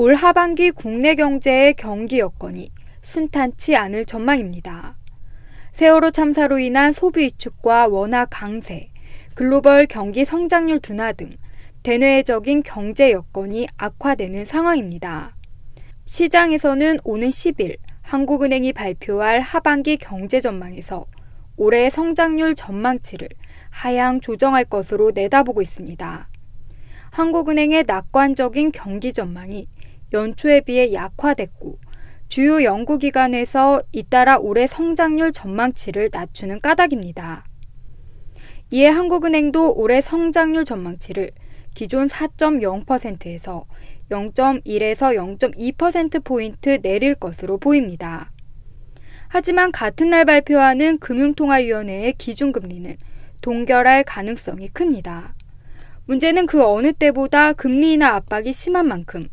올 하반기 국내 경제의 경기 여건이 순탄치 않을 전망입니다. 세월호 참사로 인한 소비 위축과 원화 강세, 글로벌 경기 성장률 둔화 등 대내적인 경제 여건이 악화되는 상황입니다. 시장에서는 오는 10일 한국은행이 발표할 하반기 경제 전망에서 올해 성장률 전망치를 하향 조정할 것으로 내다보고 있습니다. 한국은행의 낙관적인 경기 전망이 연초에 비해 약화됐고 주요 연구기관에서 잇따라 올해 성장률 전망치를 낮추는 까닭입니다. 이에 한국은행도 올해 성장률 전망치를 기존 4.0%에서 0.1에서 0.2%포인트 내릴 것으로 보입니다. 하지만 같은 날 발표하는 금융통화위원회의 기준금리는 동결할 가능성이 큽니다. 문제는 그 어느 때보다 금리 인하 압박이 심한 만큼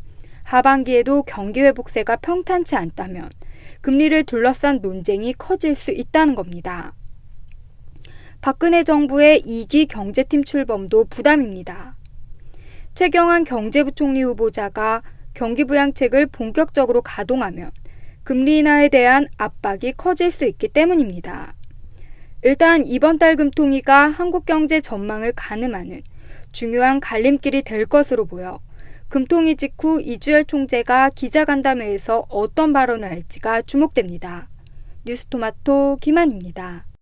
하반기에도 경기 회복세가 평탄치 않다면 금리를 둘러싼 논쟁이 커질 수 있다는 겁니다. 박근혜 정부의 2기 경제팀 출범도 부담입니다. 최경환 경제부총리 후보자가 경기부양책을 본격적으로 가동하면 금리 인하에 대한 압박이 커질 수 있기 때문입니다. 일단 이번 달 금통위가 한국 경제 전망을 가늠하는 중요한 갈림길이 될 것으로 보여 금통위 직후 이주열 총재가 기자간담회에서 어떤 발언을 할지가 주목됩니다. 뉴스토마토 김한입니다.